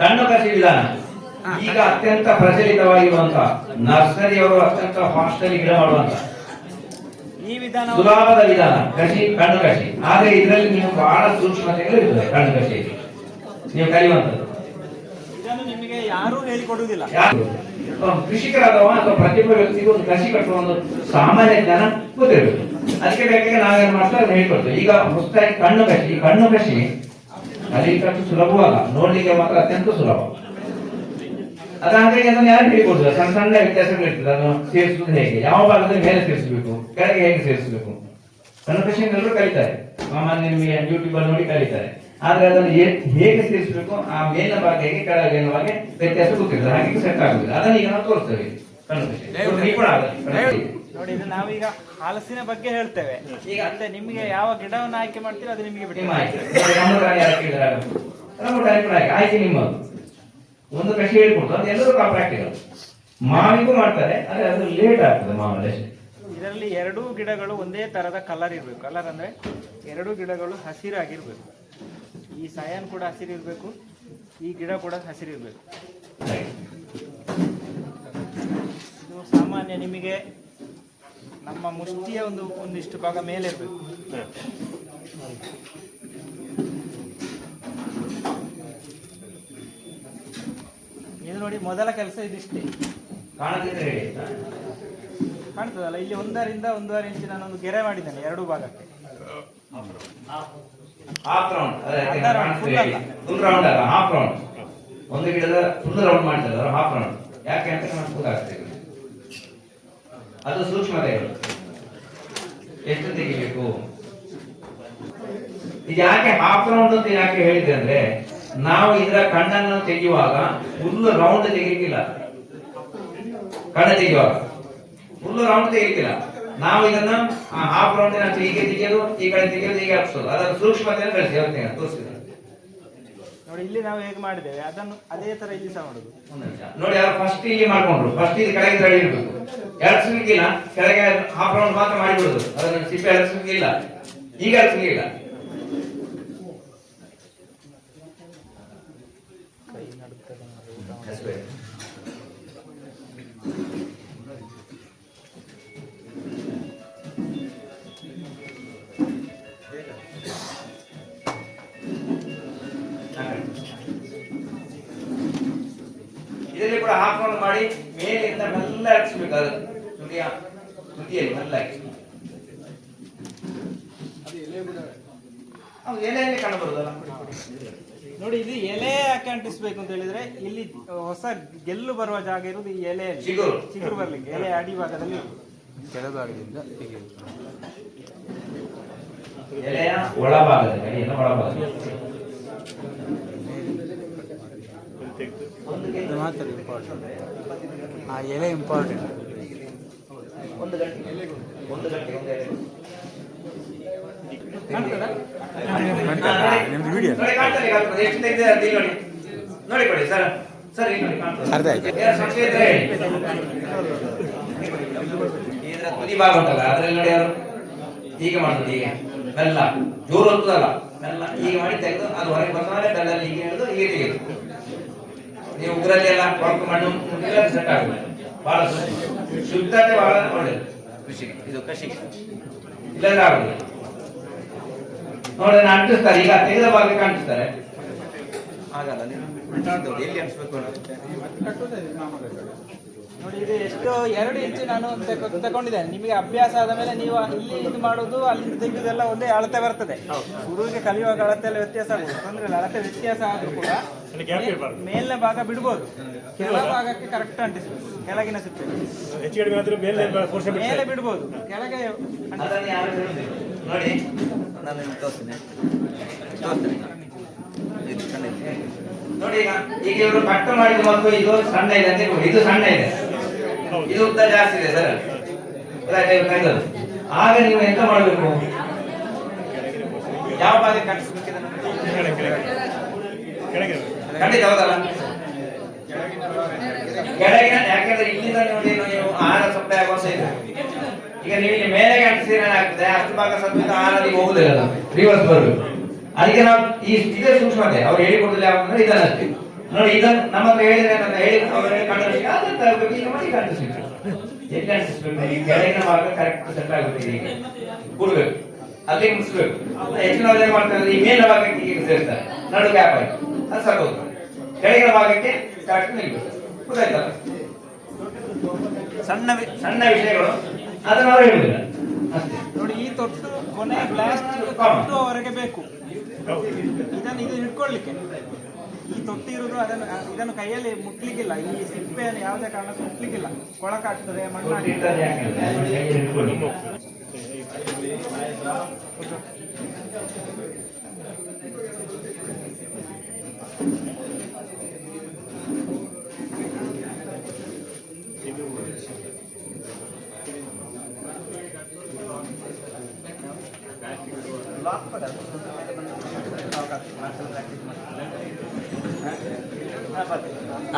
ಕಣ್ಣು ಕಸಿ ವಿಧಾನ ಈಗ ಅತ್ಯಂತ ಪ್ರಚಲಿತವಾಗಿರುವಂತ ನರ್ಸರಿಯವರು ಅತ್ಯಂತ ಫಾಸ್ಟ್ ಅಲ್ಲಿ ಗಿಡ ಮಾಡುವಂತ. ಸುಲಭದ ವಿಧಾನ ಕಸಿ ಕಣ್ಣು ಕಸಿ ಆದ್ರೆ ಇದರಲ್ಲಿ ನೀವು ಬಹಳ ಸೂಕ್ಷ್ಮತೆಗಳು ಇರ್ತದೆ ಕಣ್ಣು ಕಸಿ ನೀವು ಕಲಿಯುವಂತದ್ದು ಯಾರೂ ಹೇಳಿಕೊಡುವುದಿಲ್ಲ. ಕೃಷಿಕರಾದವ ಅಥವಾ ಪ್ರತಿಯೊಬ್ಬ ವ್ಯಕ್ತಿಗೂ ಒಂದು ಕಸಿ ಕಟ್ಟುವ ಒಂದು ಸಾಮಾನ್ಯ ಜ್ಞಾನ ಗೊತ್ತಿರಬೇಕು. ಅದಕ್ಕೆ ಬೇಕಾಗಿ ನಾವೇನ್ ಮಾಡ್ತಾ ಹೇಳ್ಕೊಡ್ತೇವೆ. ಈಗ ಹೊಸದಾಗಿ ಕಣ್ಣು ಕಸಿ ಕಣ್ಣು ಕಸಿ ಕಲಿಕಟ್ಟು ಸುಲಭವಲ್ಲ. ನೋಡ್ಲಿಕ್ಕೆ ಮಾತ್ರ ಅತ್ಯಂತ ಸುಲಭ. ಅದಾದ್ರೆ ಅದನ್ನ ಯಾರು ಹೇಳಿಕೊಡುದು ಸಣ್ಣ ಸಣ್ಣ ವ್ಯತ್ಯಾಸಗಳಿರ್ತದೆ ಅದನ್ನು ಸೇರಿಸುವುದು ಹೇಗೆ? ಯಾವ ಭಾಗದಲ್ಲಿ ಮೇಲೆ ಸೇರಿಸಬೇಕು? ಕೆಳಗೆ ಹೇಗೆ ಸೇರಿಸಬೇಕು? ಕಣ್ಣು ಕರೀತಾರೆ ಎಲ್ಲರೂ ಕಲಿತಾರೆ. ಸಾಮಾನ್ಯ ನಿಮಗೆ ಯೂಟ್ಯೂಬ್ ಅಲ್ಲಿ ನೋಡಿ ಕಲಿತಾರೆ. ಆದ್ರೆ ಅದನ್ನು ಹೇಗೆ ಸೇರಿಸಬೇಕು? ಆ ಮೇಲಿನ ಭಾಗ ಹೇಗೆ ಕೆಳಗಿನ ಭಾಗ ವ್ಯತ್ಯಾಸ ಗೊತ್ತಿರ್ತದೆ ಹಾಗೆ ಸೆಟ್ ಆಗುದಿಲ್ಲ. ಅದನ್ನ ಈಗ ನಾವು ತೋರಿಸ್ತೇವೆ. ಕಣ್ಣು ಕಸಿ ಕೂಡ ಕಸಿ. ನೋಡಿ ಇದು ನಾವೀಗ ಹಲಸಿನ ಬಗ್ಗೆ ಹೇಳ್ತೇವೆ. ಈಗ ಅಂದ್ರೆ ನಿಮಗೆ ಯಾವ ಗಿಡವನ್ನು ಆಯ್ಕೆ ಮಾಡ್ತೀರೋ ಅದು ನಿಮಗೆ ಬಿಟ್ಟು ನಿಮ್ಮ ಆಯ್ಕೆ. ನಿಮ್ಮದು. ಒಂದು ಕೃಷಿ ಹೇಳ್ಕೊಡ್ತು ಅದು ಎಲ್ಲರೂ ಪ್ರಾಕ್ಟಿಕಲ್ ಮಾವಿಗೂ ಮಾಡ್ತಾರೆ ಆದ್ರೆ ಅದು ಲೇಟ್ ಆಗ್ತದೆ ಮಾವಲ್ಲಿ ಇದರಲ್ಲಿ ಎರಡೂ ಗಿಡಗಳು ಒಂದೇ ತರದ ಕಲರ್ ಇರಬೇಕು. ಕಲರ್ ಅಂದ್ರೆ ಎರಡೂ ಗಿಡಗಳು ಹಸಿರಾಗಿರ್ಬೇಕು. ಈ ಸಯಾನ್ ಕೂಡ ಹಸಿರಿರ್ಬೇಕು ಈ ಗಿಡ ಕೂಡ ಹಸಿರಿರ್ಬೇಕು. ಸಾಮಾನ್ಯ ನಿಮಗೆ ನಮ್ಮ ಮುಷ್ಟಿಯ ಒಂದು ಒಂದಿಷ್ಟು ಭಾಗ ಮೇಲೆ ಇರಬೇಕು. ಇದು ನೋಡಿ ಮೊದಲ ಕೆಲಸ ಇದಿಷ್ಟೇ. ಕಾಣ್ತದಲ್ಲ ಇಲ್ಲಿ ಒಂದರಿಂದ ಒಂದೂವರೆ ಇಂಚು ನಾನೊಂದು ಗೆರೆ ಮಾಡಿದ್ದೇನೆ ಎರಡು ಭಾಗಕ್ಕೆ. ಒಂದು ಗಿಡದ ಫುಲ್ ರೌಂಡ್ ಮಾಡ್ತಾರೆ ಹಾಫ್ ರೌಂಡ್ ಯಾಕೆ ಅಂತ ನಮ್ಗೆ ಗೊತ್ತಾಗ್ತದೆ ಅದು ಸೂಕ್ಷ್ಮತೆಗಳು. ಎಷ್ಟು ತೆಗಿಬೇಕು ಇದು ಯಾಕೆ ಹಾಫ್ ರೌಂಡ್ ಅಂತ ಯಾಕೆ ಹೇಳಿದೆ ಅಂದ್ರೆ, ನಾವು ಇದರ ಕಣ್ಣನ್ನು ತೆಗೆಯುವಾಗ ಫುಲ್ ರೌಂಡ್ ತೆಗಿಲಿಕ್ಕಿಲ್ಲ ಕಣ್ಣು ತೆಗೆಯುವಾಗ. ಫುಲ್ ರೌಂಡ್ ತೆಗಿಲಿಕ್ಕಿಲ್ಲ ನಾವು ಇದನ್ನ ಹಾಫ್ ರೌಂಡ್ ಹೀಗೆ ತೆಗೆಯೋದು, ಈ ಕಡೆ ತೆಗೆಯೋದು, ಹೀಗೆ ಹಾಕ್ಸೋದು. ಅದರ ಸೂಕ್ಷ್ಮತೆ ಕಳಿಸಿ, ಹೇಳ್ತೇನೆ ತೋರಿಸಿದೆ ನೋಡಿ ಇಲ್ಲಿ ನಾವು ಹೇಗೆ ಮಾಡಿದ್ದೇವೆ ಅದನ್ನು ಅದೇ ತರ ಇಲ್ಲಿ ಸಹ ಮಾಡುದು. ನೋಡಿ ಯಾರು ಫಸ್ಟ್ ಇಲ್ಲಿ ಮಾಡ್ಕೊಂಡ್ರು. ಫಸ್ಟ್ ಇಲ್ಲಿ ಕೆಳಗೆ ರೆಡಿ ಇರ್ಬೇಕು ಎಳಸ್ಲಿಕ್ಕಿಲ್ಲ ಕೆಳಗೆ ಹಾಫ್ ರೌಂಡ್ ಮಾತ್ರ ಮಾಡಿಬಿಡುದು. ಅದನ್ನ ಸಿಪ್ಪೆ ಇಲ್ಲ ಈಗ. ಇದರಲ್ಲಿ ಮೇಲಿಂದ ಮೆಲ್ಲ ಹಾಕ್ಸ್ಬೇಕು ಅದು ತುದಿಯ ತುದಿಯಲ್ಲಿ ಮೆಲ್ಲ ಹಾಕಿ ಹೌದು ಎಲೆಯಲ್ಲಿ ನೋಡಿ ಇದು ಎಲೆ ಯಾಕೆ ಅಂಟಿಸ್ಬೇಕು ಅಂತ ಹೇಳಿದ್ರೆ ಇಲ್ಲಿ ಹೊಸ ಗೆಲ್ಲು ಬರುವ ಜಾಗ ಇರುವುದು ಈ ಎಲೆ ಚಿಗುರು. ಚಿಗುರು ಬರ್ಲಿಕ್ಕೆ ಎಲೆ ಅಡಿ ಭಾಗದಲ್ಲಿ. ಕೆಳಭಾಗದಿಂದ ಎಲೆಯ ಒಳಭಾಗದಲ್ಲಿ ಒಳಭಾಗ ಮಾತ್ರ ಇಂಪಾರ್ಟೆಂಟ್ ಆ ಎಲೆ ಇಂಪಾರ್ಟೆಂಟ್ ಒಂದು ಗಂಟೆ ಒಂದು ಗಂಟೆ ಒಂದು ಎಲೆ. ಕಾಣ್ತದಾ? ನಿಮ್ದು ವಿಡಿಯೋ ನೋಡಿ. ಕೊಡಿ ಸರ್. ಸರ್ ಇಲ್ಲಿ ನೋಡಿ ಕಾಣ್ತದೆ. ಅರ್ಧ ಆಯ್ತು. ಇದ್ರೆ ಇದರ ತುದಿ ಭಾಗ ಉಂಟಲ್ಲ ಅದ್ರಲ್ಲಿ ನೋಡಿ ಅವರು. ಹೀಗೆ ಮಾಡುದು ಹೀಗೆ. ಬೆಲ್ಲ. ಜೋರು ಹೊತ್ತದಲ್ಲ ಬೆಲ್ಲ. ಹೀಗೆ ಮಾಡಿ ತೆಗೆದು ಅದು ಹೊರಗೆ ಬರ್ತಾರೆ ಬೆಲ್ಲಲ್ಲಿ ಹೀಗೆ ಹಿಡಿದು ಹೀಗೆ ತೆಗೆದು. ನೀವು ಉಗ್ರಲ್ಲಿ ಎಲ್ಲ ಕೊಳಕು ಮಣ್ಣು ಸೆಟ್ ಆಗುತ್ತೆ. ಬಹಳ ಶುದ್ಧತೆ ಬಹಳ ಒಳ್ಳೆಯದು ಕೃಷಿಗೆ ಇದು ಕೃಷಿಗೆ ಇಲ್ಲಾಂದ್ರೆ ಆಗುದಿಲ್ಲ. ನೋಡಿ ಅದನ್ನ ಅಂಟಿಸ್ತಾರೆ. ಈಗ ತೆಗೆದ ಭಾಗಕ್ಕೆ ಕಾಣಿಸ್ತಾರೆ ಆಗಲ್ಲ. ಎಲ್ಲಿ ಅಂಟಿಸ್ಬೇಕು ನೋಡಿ ಇದು ಎಷ್ಟು ಎರಡು ಇಂಚು ನಾನು ತೆಗೊ- ತಗೊಂಡಿದ್ದೇನೆ ನಿಮಗೆ ಅಭ್ಯಾಸ ಆದ ಮೇಲೆ ನೀವು ಇಲ್ಲಿ ಇದು ಮಾಡುದು ಅಲ್ಲಿ ತೆಗೆದೆಲ್ಲ ಒಂದೇ ಅಳತೆ ಬರ್ತದೆ. ಶುರುವಿಗೆ ಕಲಿಯುವಾಗ ಅಳತೆ ಎಲ್ಲ ವ್ಯತ್ಯಾಸ ಆಗುತ್ತೆ ತೊಂದ್ರೆ ಅಳತೆ ವ್ಯತ್ಯಾಸ ಆದ್ರೂ ಕೂಡ ಮೇಲಿನ ಭಾಗ ಬಿಡ್ಬೋದು. ಕೆಳ ಭಾಗಕ್ಕೆ ಕರೆಕ್ಟ್ ಅಂಟಿಸ್ಬೇಕು ಕೆಳಗಿನ ಸುತ್ತ. ಹೆಚ್ಚು ಕಡಿಮೆ ಆದ್ರೂ ಮೇಲೆ ಬಿಡ್ಬೋದು. ಕೆಳಗೆ ಅಂಟಿಸ್ಬೇಕು. ಅದನ್ನ ಯಾರು ನೋಡಿ. ನಾನು ನಿಮ್ಗೆ ತೋರಿಸ್ತೀನಿ. ತೋರಿಸ್ತೀನಿ. ನೋಡಿ ಈಗ ಈಗ ಇವರು ಕಟ್ ಮಾಡಿದ ಮತ್ತು ಇದು ಸಣ್ಣ ಇದೆ ಅಂತ ಇದು ಸಣ್ಣ ಇದೆ. ಇದು ಉದ್ದ ಜಾಸ್ತಿ ಇದೆ ಸರ್? ಆಗ ನೀವು ಎಂತ ಮಾಡಬೇಕು? ಯಾವ ಭಾಗ ಕಟ್ಟಿಸ್ಬೇಕು ಇದನ್ನ? ಕೆಳಗೆ ಖಂಡಿತ ಹೌದಲ್ಲ? ಕೆಳಗಿನ ಯಾಕೆಂದ್ರೆ ಇಲ್ಲಿಂದ ನೋಡಿ ನೀವು ಆಹಾರ ಸಪ್ಲೈ ಇಲ್ಲ ಇದೆ. ಈಗ ನೀವು ಇಲ್ಲಿ ಮೇಲೆ ಅಂಟಿಸಿದ್ರೆ ಏನಾಗ್ತದೆ? ಅಷ್ಟು ಭಾಗ ಇದು ಆಹಾರ ನೀವು ಹೋಗುದಿಲ್ಲ ರಿವರ್ಸ್ ಬರಬೇಕು. ಅದಕ್ಕೆ ನಾವು ಈ ಇದೇ. ಸೂಕ್ಷ್ಮತೆ ಅವ್ರು ಹೇಳಿಕೊಡುದಿಲ್ಲ ಇದನ್ನ ಅಷ್ಟೇ. ನೋಡಿ ಇದನ್ನ ನಮ್ಮ ಹತ್ರ ಹೇಳಿದ್ರೆ ಅಂತ ಹೇಳಿ ಅವರೇ ಕಂಡಿಸಿ ಅದನ್ನ ತರಬೇಕು ಈಗ ಮಾಡಿ ಕಂಡಿಸಿ ಎಲ್ಲಿ ಈ ಕೆಳಗಿನ ಭಾಗ ಕರೆಕ್ಟ್ ಸೆಟ್ ಆಗುತ್ತೆ ಈಗ. ಕೊಡ್ಬೇಕು ಅದೇ ಮುಗಿಸ್ಬೇಕು. ಹೆಚ್ಚಿನವ್ರು ಏನ್ ಮಾಡ್ತಾರೆ? ಈ ಮೇಲ ಭಾಗಕ್ಕೆ ಈಗ ನಡು ಗ್ಯಾಪ್ ಆಯ್ತು ಅದು ಸಾಕೋದು ಕೆಳಗಿನ ಭಾಗಕ್ಕೆ ಕರೆಕ್ಟ್ ನಿಲ್ಬೇಕು ಗೊತ್ತಾಯ್ತಲ್ಲ ಸಣ್ಣ ಸಣ್ಣ ವಿಷಯಗಳು. ಅದನ್ನ ಅವರು ಹೇಳುದಿಲ್ಲ. ನೋಡಿ ಈ ತೊಟ್ಟು ಕೊನೆ ಪ್ಲಾಸ್ಟಿಕ್ ಅವರಿಗೆ ಬೇಕು. ಇದನ್ನು ಇದು ಹಿಡ್ಕೊಳ್ಳಿಕ್ಕೆ ಈ ತೊಟ್ಟಿ ಇರುವುದು ಅದನ್ನು ಇದನ್ನು ಕೈಯಲ್ಲಿ ಮುಟ್ಲಿಕ್ಕಿಲ್ಲ. ಈ ಸಿಪ್ಪೆಯನ್ನು ಯಾವುದೇ ಕಾರಣಕ್ಕೂ ಮುಟ್ಲಿಕ್ಕಿಲ್ಲ. ಕೊಳಕಾಗ್ತದೆ ಮಣ್ಣಾಗ್ತದೆ ಇಟ್ಟದ್ದು ಯಾಕೆ ಅಂದ್ರೆ ಕೈಯಲ್ಲಿ ಹಿಡ್ಕೊಳ್ಳಿ.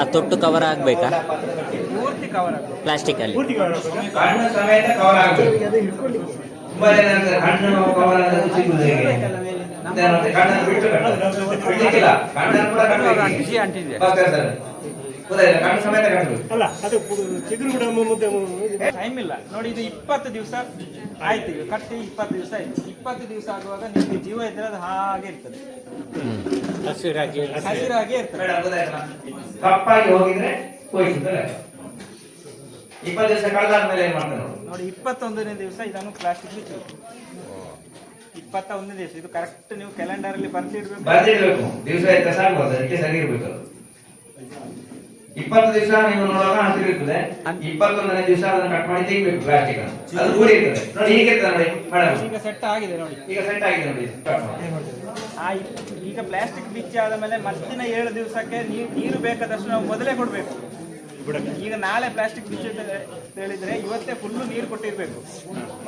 ಆ ತೊಟ್ಟು ಕವರ್ ಆಗ್ಬೇಕಾ? ಪೂರ್ತಿ ಕವರ್ ಪ್ಲಾಸ್ಟಿಕ್ ಅಲ್ಲಿ. ಪೂರ್ತಿ ಕಣ್ಣು ಸಮೇತ ಕವರ್ ಆಗಬೇಕು. ತುಂಬಾ ಜನ ಹೇಳ್ತಾರೆ, ಕಣ್ಣು ಕವರ್ ಆಗೋದು ಸಿಗುವುದು ಹೇಗೆ ಅಂತ ಮತ್ತೆ ಕಣ್ಣನ್ನು ಬಿಟ್ಟು ಕಟ್ಟು. ಬಿಡ್ಲಿಕ್ಕಿಲ್ಲ. ಕಣ್ಣನ್ನು ಕೂಡ ಕಣ್ಣು ಅಂಟಿದೆ. ಅಲ್ಲ ಅದು ಚಿಗುರು ಕೂಡ ಮುದ್ದೆ ಟೈಮ್ ಇಲ್ಲ. ನೋಡಿ ಇದು ಇಪ್ಪತ್ತು ದಿವಸ ಆಯ್ತು ಈಗ. ಕಟ್ಟಿ ಇಪ್ಪತ್ತು ದಿವಸ ಆಯ್ತು. ಇಪ್ಪತ್ತು ದಿವಸ ಆಗುವಾಗ ನಿಮ್ಗೆ ಜೀವ ಇದ್ರೆ ಅದು ಹಾಗೆ ಇರ್ತದೆ. ಹಸಿರಾಗಿ ಇರ್ತದೆ. ಮೇಡಮ್ ಗೊತ್ತಾಯ್ತಾ? ಕಪ್ಪಾಗಿ ಹೋಗಿದ್ರೆ ಹೋಯ್ತು ಅಂತ ಲೆಕ್ಕ. ಇಪ್ಪತ್ತು ದಿವಸ ಕಳೆದಾದ್ಮೇಲೆ ಏನ್ ಮಾಡ್ತಾರೆ ನೋಡಿ ಇಪ್ಪತ್ತೊಂದನೇ ದಿವಸ ಇದನ್ನು ಪ್ಲಾಸ್ಟಿಕ್ ಬಿಚ್ಚಬೇಕು ಇಪ್ಪತ್ತ ಒಂದನೇ ದಿವಸ. ಇದು ಕರೆಕ್ಟ್ ನೀವು ಕ್ಯಾಲೆಂಡರ್ ಅಲ್ಲಿ ಬರ್ದಿಡ್ಬೇಕು. ಬರ್ದಿಡ್ಬೇಕು. ದಿವಸ ವ್ಯತ್ಯಾಸ ಆಗ್ಬಾರ್ದು ಅದಕ್ಕೆ ಸರಿ ಇರ್ಬೇಕು. ಇಪ್ಪತ್ತು ದಿವಸ ನೀವು ನೋಡುವಾಗ ಹಸಿರು ಇರ್ತದೆ ಇಪ್ಪತ್ತೊಂದನೇ ದಿವಸ ಅದನ್ನ ಕಟ್ ಮಾಡಿ ತೆಗಿಬೇಕು ಪ್ಲಾಸ್ಟಿಕ್ ಅದು ಕೂಡಿ ಇರ್ತದೆ ನೋಡಿ ಹೀಗೆ ಇರ್ತದೆ ನೋಡಿ ಮೇಡಮ್ ಈಗ ಸೆಟ್ ಆಗಿದೆ ನೋಡಿ. ಈಗ ಸೆಟ್ ಆಗಿದೆ ನೋಡಿ ಈಗ ಪ್ಲಾಸ್ಟಿಕ್ ಬಿಚ್ಚಿ ಆದ ಮೇಲೆ ಮತ್ತಿನ ಏಳು ದಿವಸಕ್ಕೆ ನೀರು ನೀರು ಬೇಕಾದಷ್ಟು ನಾವು ಮೊದಲೇ ಕೊಡಬೇಕು. ಈಗ ನಾಳೆ ಪ್ಲಾಸ್ಟಿಕ್ ಬಿಚ್ಚಿ ಅಂತ ಹೇಳಿದ್ರೆ ಇವತ್ತೇ ಫುಲ್ಲು ನೀರು ಕೊಟ್ಟಿರ್ಬೇಕು.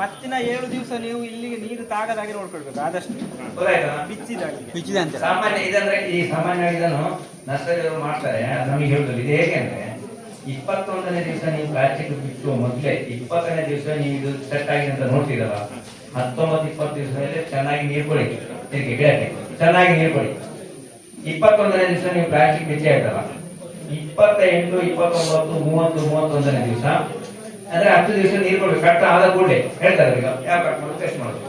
ಮತ್ತಿನ ಏಳು ದಿವಸ ನೀವು ಇಲ್ಲಿಗೆ ನೀರು ತಾಗದಾಗೆ ನೋಡ್ಕೊಳ್ಬೇಕು ಆದಷ್ಟು. ಗೊತ್ತಾಯ್ತಾ? ಬಿಚ್ಚಿದಾಗೆ ಬಿಚ್ಚಿದೆ ಅಂತ. ಸಾಮಾನ್ಯ ಇದಂದ್ರೆ ಈ ಸಾಮಾನ್ಯ ಇದನ್ನು ನರ್ಸರಿಯವರು ಮಾಡ್ತಾರೆ. ನಮಗೆ ಹೇಳುದಿಲ್ಲ ಇದು ಹೇಗೆ ಅಂದ್ರೆ ಇಪ್ಪತ್ತೊಂದನೇ ದಿವಸ ನೀವು ಪ್ಲಾಸ್ಟಿಕ್ ಬಿಟ್ಟು ಮೊದಲೇ ಇಪ್ಪತ್ತನೇ ದಿವಸ ನೀವು ಇದು ಸೆಟ್ ಆಗಿದೆ ಅಂತ ನೋಡ್ತೀರಲ್ಲ ಹತ್ತೊಂಬತ್ತು ಇಪ್ಪತ್ತು ದಿವಸದಲ್ಲಿ ಚೆನ್ನಾಗಿ ನೀರು ಕೊಡಿ. ಗಿಡಕ್ಕೆ ಚೆನ್ನಾಗಿ ನೀರು ಕೊಡಿ. ಇಪ್ಪತ್ತೊಂದನೇ ದಿವಸ ನೀವು ಪ್ಲಾಸ್ಟಿಕ್ ಬಿಚ್ಚಿ ಆಯ್ತಲ್ಲ ಇಪ್ಪತ್ತ ಎಂಟು ಇಪ್ಪತ್ತೊಂಬತ್ತು ಮೂವತ್ತು ಮೂವತ್ತೊಂದನೇ ದಿವಸ. ಅಂದ್ರೆ ಹತ್ತು ದಿವಸ ನೀರು ಕೊಡ್ಬೇಕು. ಕಟ್ಟ ಆದ ಕೂಡಲೇ ಹೇಳ್ತಾರೆ ಈಗ. ಯಾವ ಕಟ್ ಮಾಡೋದು? ಟೆಸ್ಟ್ ಮಾಡೋದು.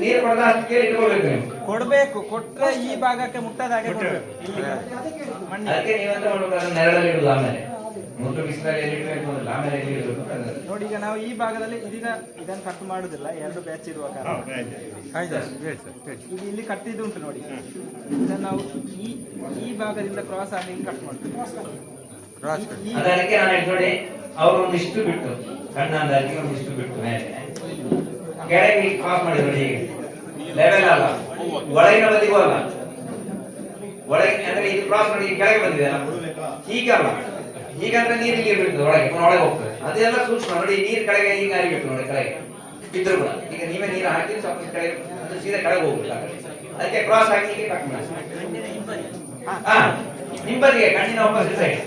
ನೀರು ಕೊಡದ ಅಷ್ಟಕ್ಕೆ ಇಟ್ಕೊಳ್ಬೇಕು ನೀವು. ಕೊಡ್ಬೇಕು. ಕೊಟ್ಟರೆ ಈ ಭಾಗಕ್ಕೆ ಮುಟ್ಟದ ಹಾಗೆ ಕೊಡ್ಬೇಕು ಅದಕ್ಕೆ ನೀವಂತ ಮಾಡ್ಬೇಕು ನೆರಳಲ್ಲಿ ಇಡುದು ಆಮೇಲೆ. ಮೊದಲು ಬಿಸಿಲಲ್ಲಿ ಎಲ್ಲಿ ಇಡಬೇಕು ಅಂದ್ರೆ ಆಮೇಲೆ ಎಲ್ಲಿ ಇಡಬೇಕು ನೋಡಿ ಈಗ ನಾವು ಈ ಭಾಗದಲ್ಲಿ ಇದೀಗ ಇದನ್ನು ಕಟ್ ಮಾಡುದಿಲ್ಲ ಎರಡು ಬ್ಯಾಚ್ ಇರುವ ಕಾರಣ. ಇದು ಇಲ್ಲಿ ಕಟ್ಟಿದ್ದು ಉಂಟು ನೋಡಿ. ಇದನ್ನು ನಾವು ಈ ಈ ಭಾಗದಿಂದ ಕ್ರಾಸ್ ಆಗಿ ಕಟ್ ಮಾಡ್ತೀವಿ. ಅದಕ್ಕೆ ನಾನು ಹೇಳ್ತೀನಿ ನೋಡಿ ಅವರು ಒಂದಿಷ್ಟು ಬಿಟ್ಟು ಸಣ್ಣ ಅಂದಾಜಿ ಒಂದಿಷ್ಟು ಬಿಟ್ಟು ಮೇಲೆ. ಕೆಳಗೆ ಕ್ರಾಸ್ ಮಾಡಿ ನೋಡಿ ಲೆವೆಲ್ ಅಲ್ಲ. ಒಳಗಿನ ಬದಿಗೂ ಅಲ್ಲ. ಒಳಗೆ ಅಂದ್ರೆ ಇದು ಕ್ರಾಸ್ ಮಾಡಿ ಕೆಳಗೆ ಬಂದಿದೆ ಅಲ್ಲ. ಹೀಗಲ್ಲ ಹೀಗಂದ್ರೆ ನೀರು ಇಲ್ಲಿ ಇರ್ಬೇಕು ಒಳಗೆ ಹೊರಗೆ ಒಳಗೆ ಹೋಗ್ತದೆ. ಅದೆಲ್ಲ ಸೂಕ್ಷ್ಮ. ನೋಡಿ ನೀರು ಕೆಳಗೆ ಈಗ ಹರಿಬೇಕು ನೋಡಿ ಕೆಳಗೆ. ಇದ್ರು ಕೂಡ ಈಗ ನೀವೇ ನೀರು ಹಾಕಿ ಸ್ವಲ್ಪ ಕೆಳಗೆ ಅದು ಸೀದಾ ಕೆಳಗೆ ಹೋಗ್ಬೇಕು ಅದಕ್ಕೆ ಕ್ರಾಸ್ ಹಾಕಿ ಹೀಗೆ ಕಟ್ ಮಾಡಿ. ಹಾ ನಿಂಬದಿಗೆ ಕಣ್ಣಿನ ಒಪ್ಪಸಿಟ್ ಸೈಡ್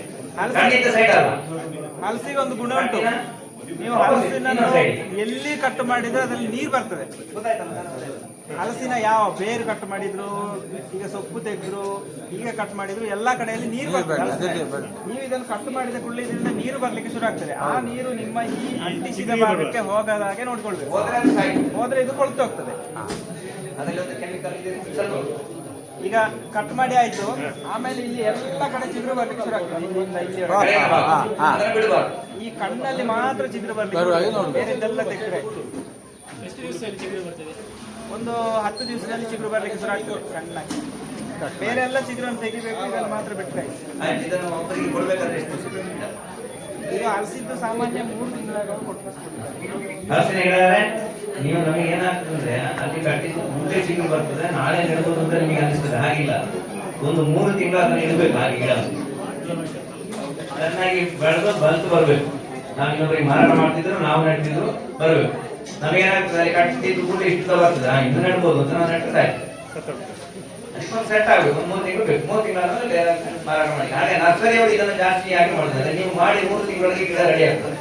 ಕಣ್ಣಿದ್ದ ಸೈಡ್ ಅಲ್ಲ. ಹಲಸಿಗೆ ಒಂದು ಗುಣ ಉಂಟು. ನೀವು ಹಲಸಿನ ಎಲ್ಲಿ ಕಟ್ ಮಾಡಿದ್ರೆ ಅದ್ರಲ್ಲಿ ನೀರು ಬರ್ತದೆ. ಹಲಸಿನ ಯಾವ ಬೇರು ಕಟ್ ಮಾಡಿದ್ರು ಈಗ ಸೊಪ್ಪು ತೆಗೆದ್ರು ಈಗ ಕಟ್ ಮಾಡಿದ್ರು ಎಲ್ಲಾ ಕಡೆಯಲ್ಲಿ ನೀರು ಬರ್ತದೆ. ನೀವು ಇದನ್ನು ಕಟ್ ಮಾಡಿದ ಕೂಡಲೇ ಇದರಿಂದ ನೀರು ಬರ್ಲಿಕ್ಕೆ ಶುರು ಆಗ್ತದೆ. ಆ ನೀರು ನಿಮ್ಮ ಈ ಅಂಟಿಸಿದ ಭಾಗಕ್ಕೆ ಹೋಗದ ಹಾಗೆ ನೋಡ್ಕೊಳ್ಬೇಕು. ಹೋದ್ರೆ ಇದು ಕೊಳ್ತು ಹೋಗ್ತದೆ ಈಗ ಕಟ್ ಮಾಡಿ ಆಯ್ತು. ಆಮೇಲೆ ಇಲ್ಲಿ ಎಲ್ಲ ಕಡೆ ಚಿತ್ರ ಬರ್ಲಿಕ್ಕೆ ಶುರು ಆಗ್ತದೆ. ಈ ಕಣ್ಣಲ್ಲಿ ಮಾತ್ರ ಚಿತ್ರ ಬರ್ಲಿಕ್ಕೆ. ಬೇರೆದೆಲ್ಲ ತೆಗೆದ್ರೆ. ಒಂದು ಹತ್ತು ದಿವಸದಲ್ಲಿ ಚಿಗುರು ಬರ್ಲಿಕ್ಕೆ ಶುರು ಆಗ್ತದೆ. ಕಣ್ಣಾಗಿ ಬೇರೆ ಎಲ್ಲ ಚಿಗುರನ್ನು ತೆಗಿಬೇಕು ಇದನ್ನು ಮಾತ್ರ ಬಿಟ್ಟರೆ ಈಗ? ಇದು ಹಲಸಿದ್ದು ಸಾಮಾನ್ಯ ಮೂರು ತಿಂಗಳಾಗ ಕೊಟ್ಟು ನೀವು ನಮಗೆ ಏನಾಗ್ತದೆ ಅಲ್ಲಿ ಕಟ್ಟಿದ್ದು ಮುಂದೆ ಸಿಗು ಬರ್ತದೆ, ನಾಳೆ ನೆಡ್ಬೋದು ಅಂತ ನಿಮಗೆ ಅನಿಸ್ತದೆ, ಹಾಗಿಲ್ಲ. ಒಂದು ಮೂರು ತಿಂಗಳು ಅದನ್ನ ಇಡಬೇಕು ಹಾಗೆ ಗಿಡ ಚೆನ್ನಾಗಿ ಬೆಳೆದು ಬಲ್ತು ಬರಬೇಕು. ನಾವು ಇನ್ನೊಬ್ಬರಿಗೆ ಮಾರಾಟ ಮಾಡ್ತಿದ್ರು, ನಾವು ನೆಟ್ಟಿದ್ರು ಬರಬೇಕು. ನಮಗೇನಾಗ್ತದೆ ಅಲ್ಲಿ ಕಟ್ಟಿದ್ದು ಕೂಡ ಇಷ್ಟು ಬರ್ತದೆ. ಇದು ನೆಡ್ಬೋದು ಅಂತ ನಾವು ನೆಟ್ಟದ ಅದಕ್ಕೊಂದು ಸೆಟ್ ಆಗಬೇಕು ಮೂರು ತಿಂಗಳು ಬೇಕು. ಮೂರು ತಿಂಗಳಾದ್ಮೇಲೆ ಮಾರಾಟ ಮಾಡಿ ಹಾಗೆ ನರ್ಸರಿಯವರು ಇದನ್ನು ಜಾಸ್ತಿ ಯಾಕೆ ಮಾಡ್ತಾರೆ. ನೀವು ಮಾಡಿ ಮೂರು ತಿಂಗಳಿಗೆ ಗಿಡ ರೆಡಿ ಆಗ್ತದೆ.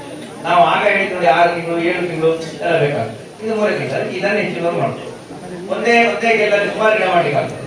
ನಾವು ಆಗ ನೋಡಿ, ಆರು ತಿಂಗಳು, ಏಳು ತಿಂಗಳು ಎಲ್ಲ ಬೇಕಾಗ್ತದೆ ಇದು ಮೂರೇ ಇದನ್ನು ಹೆಚ್ಚಿನವರು ಮಾಡ್ತಾರೆ. ಒಂದೇ ಒಂದೇ ಗೆಲ್ಲಲ್ಲಿ ಸುಮಾರು ಗಿಡ ಮಾಡ್ಲಿಕ್ಕೆ ಆಗ್ತದೆ